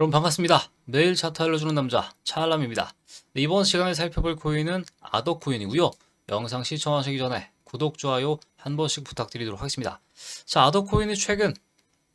여러분 반갑습니다. 매일 차트 알려주는 남자 차알람입니다. 네, 이번 시간에 살펴볼 코인은 아더 코인이고요. 영상 시청하시기 전에 구독, 좋아요 한 번씩 부탁드리도록 하겠습니다. 자, 아더 코인이 최근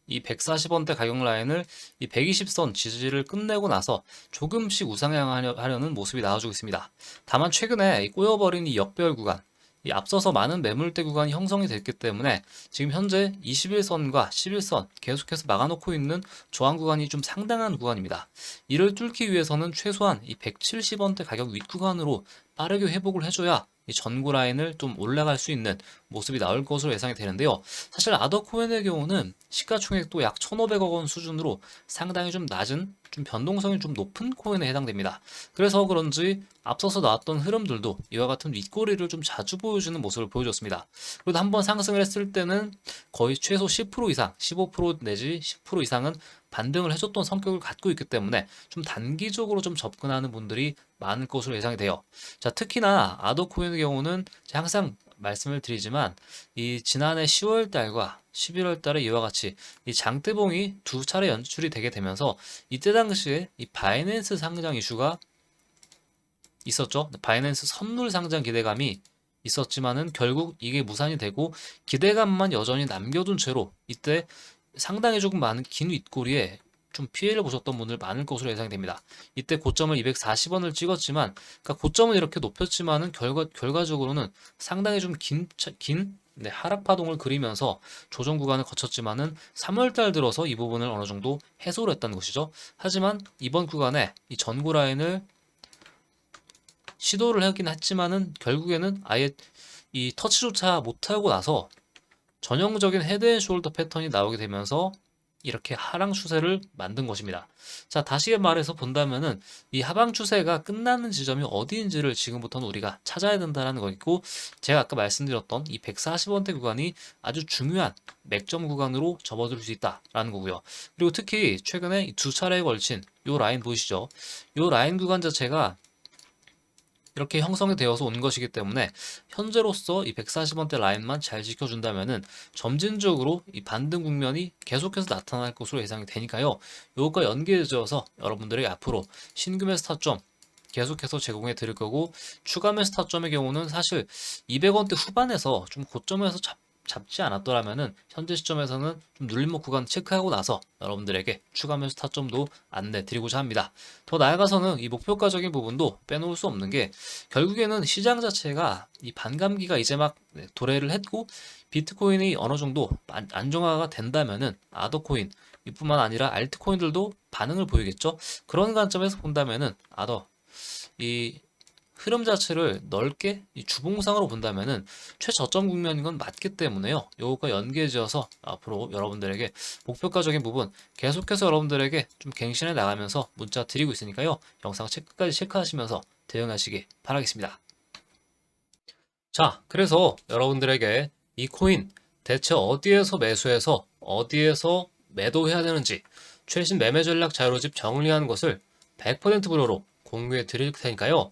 이 140원대 가격 라인을 이 120선 지지를 끝내고 나서 조금씩 우상향하려는 모습이 나와주고 있습니다. 다만 최근에 이 꼬여버린 이 역배열 구간, 이 앞서서 많은 매물대 구간이 형성이 됐기 때문에 지금 현재 21선과 11선 계속해서 막아놓고 있는 저항 구간이 좀 상당한 구간입니다. 이를 뚫기 위해서는 최소한 이 170원대 가격 윗 구간으로 빠르게 회복을 해줘야 이 전구 라인을 좀 올라갈 수 있는 모습이 나올 것으로 예상이 되는데요. 사실 아더 코인의 경우는 시가총액도 약 1,500억 원 수준으로 상당히 좀 낮은 좀 변동성이 좀 높은 코인에 해당됩니다. 그래서 그런지 앞서서 나왔던 흐름들도 이와 같은 윗꼬리를 좀 자주 보여주는 모습을 보여줬습니다. 그리고 한번 상승을 했을 때는 거의 최소 10% 이상, 15% 내지 10% 이상은 반등을 해줬던 성격을 갖고 있기 때문에 좀 단기적으로 좀 접근하는 분들이 많을 것으로 예상이 돼요. 자, 특히나 아더 코인의 경우는 항상 말씀을 드리지만 이 지난해 10월 달과 11월 달에 이와 같이 이 장대봉이 두 차례 연출이 되게 되면서 이때 당시에 이 바이낸스 상장 이슈가 있었죠. 바이낸스 선물 상장 기대감이 있었지만은 결국 이게 무산이 되고 기대감만 여전히 남겨둔 채로 이때 상당히 조금 많은 긴 윗꼬리에 좀 피해를 보셨던 분들 많을 것으로 예상됩니다. 이때 고점을 240원을 찍었지만, 그러니까 고점은 이렇게 높였지만은 결과 결과적으로는 상당히 좀긴긴 네, 하락 파동을 그리면서 조정 구간을 거쳤지만은 3월달 들어서 이 부분을 어느 정도 해소를 했다는 것이죠. 하지만 이번 구간에 이 전고 라인을 시도를 하긴 했지만은 결국에는 아예 이 터치조차 못하고 나서 전형적인 헤드 앤 숄더 패턴이 나오게 되면서 이렇게 하락 추세를 만든 것입니다. 자, 다시 말해서 본다면은 이 하방 추세가 끝나는 지점이 어디인지를 지금부터는 우리가 찾아야 된다는 거있고 제가 아까 말씀드렸던 이 140원대 구간이 아주 중요한 맥점 구간으로 접어들 수 있다라는 거고요. 그리고 특히 최근에 두 차례에 걸친 요 라인 보이시죠? 요 라인 구간 자체가 이렇게 형성이 되어서 온 것이기 때문에 현재로서 이 140원대 라인만 잘 지켜준다면은 점진적으로 이 반등 국면이 계속해서 나타날 것으로 예상이 되니까요. 이것과 연계되어서 여러분들이 앞으로 신규 매수 타점 계속해서 제공해 드릴 거고 추가 매수 타점의 경우는 사실 200원대 후반에서 좀 고점에서 잡 잡지 않았더라면은 현재 시점에서는 좀 눌림목 구간 체크하고 나서 여러분들에게 추가 매수 타점도 안내 드리고자 합니다. 더 나아가서는 이 목표가적인 부분도 빼놓을 수 없는 게 결국에는 시장 자체가 이 반감기가 이제 막 네, 도래를 했고 비트코인이 어느 정도 안정화가 된다면은 아더코인 이뿐만 아니라 알트코인들도 반응을 보이겠죠. 그런 관점에서 본다면은 아더 이 흐름 자체를 넓게 주봉상으로 본다면은 최저점 국면인 건 맞기 때문에요. 요거가 연계지어서 앞으로 여러분들에게 목표가적인 부분 계속해서 여러분들에게 좀 갱신해 나가면서 문자 드리고 있으니까요. 영상 체크까지 체크하시면서 대응하시기 바라겠습니다. 자, 그래서 여러분들에게 이 코인 대체 어디에서 매수해서 어디에서 매도해야 되는지 최신 매매 전략 자료집 정리하는 것을 100% 무료로 공유해 드릴 테니까요.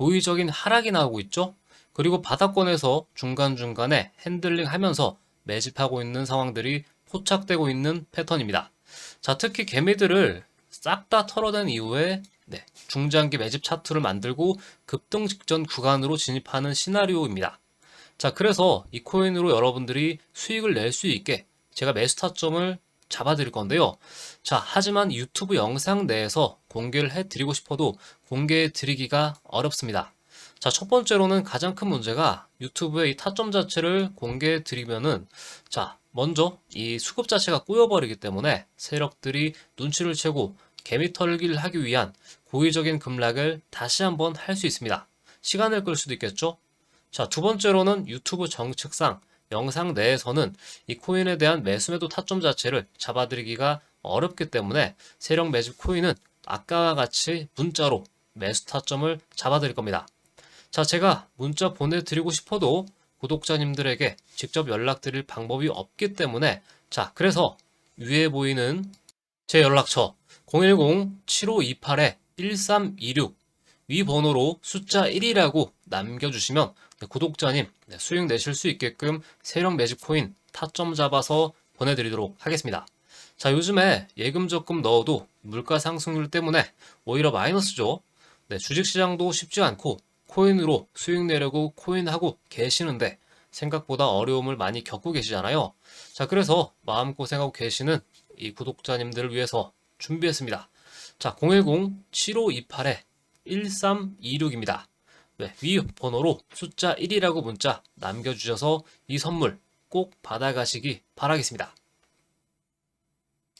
고의적인 하락이 나오고 있죠. 그리고 바닥권에서 중간중간에 핸들링 하면서 매집하고 있는 상황들이 포착되고 있는 패턴입니다. 자, 특히 개미들을 싹 다 털어낸 이후에 네, 중장기 매집 차트를 만들고 급등 직전 구간으로 진입하는 시나리오입니다. 자, 그래서 이 코인으로 여러분들이 수익을 낼 수 있게 제가 매수 타점을 잡아드릴 건데요. 자, 하지만 유튜브 영상 내에서 공개를 해드리고 싶어도 공개해 드리기가 어렵습니다. 자, 첫 번째로는 가장 큰 문제가 유튜브의 이 타점 자체를 공개해 드리면은 자, 먼저 이 수급 자체가 꼬여버리기 때문에 세력들이 눈치를 채고 개미 털기를 하기 위한 고의적인 급락을 다시 한번 할 수 있습니다. 시간을 끌 수도 있겠죠? 자, 두 번째로는 유튜브 정책상 영상 내에서는 이 코인에 대한 매수매도 타점 자체를 잡아드리기가 어렵기 때문에 세력 매집 코인은 아까와 같이 문자로 매수 타점을 잡아드릴 겁니다. 자, 제가 문자 보내드리고 싶어도 구독자님들에게 직접 연락드릴 방법이 없기 때문에 자, 그래서 위에 보이는 제 연락처 010-7528-1326 위 번호로 숫자 1이라고 남겨주시면 네, 구독자님 네, 수익 내실 수 있게끔 세력 매집 코인 타점 잡아서 보내드리도록 하겠습니다. 자, 요즘에 예금 적금 넣어도 물가 상승률 때문에 오히려 마이너스죠. 네, 주식시장도 쉽지 않고 코인으로 수익 내려고 코인하고 계시는데 생각보다 어려움을 많이 겪고 계시잖아요. 자, 그래서 마음고생하고 계시는 이 구독자님들을 위해서 준비했습니다. 자, 010-7528-1326입니다. 네, 위 번호로 숫자 1이라고 문자 남겨주셔서 이 선물 꼭 받아가시기 바라겠습니다.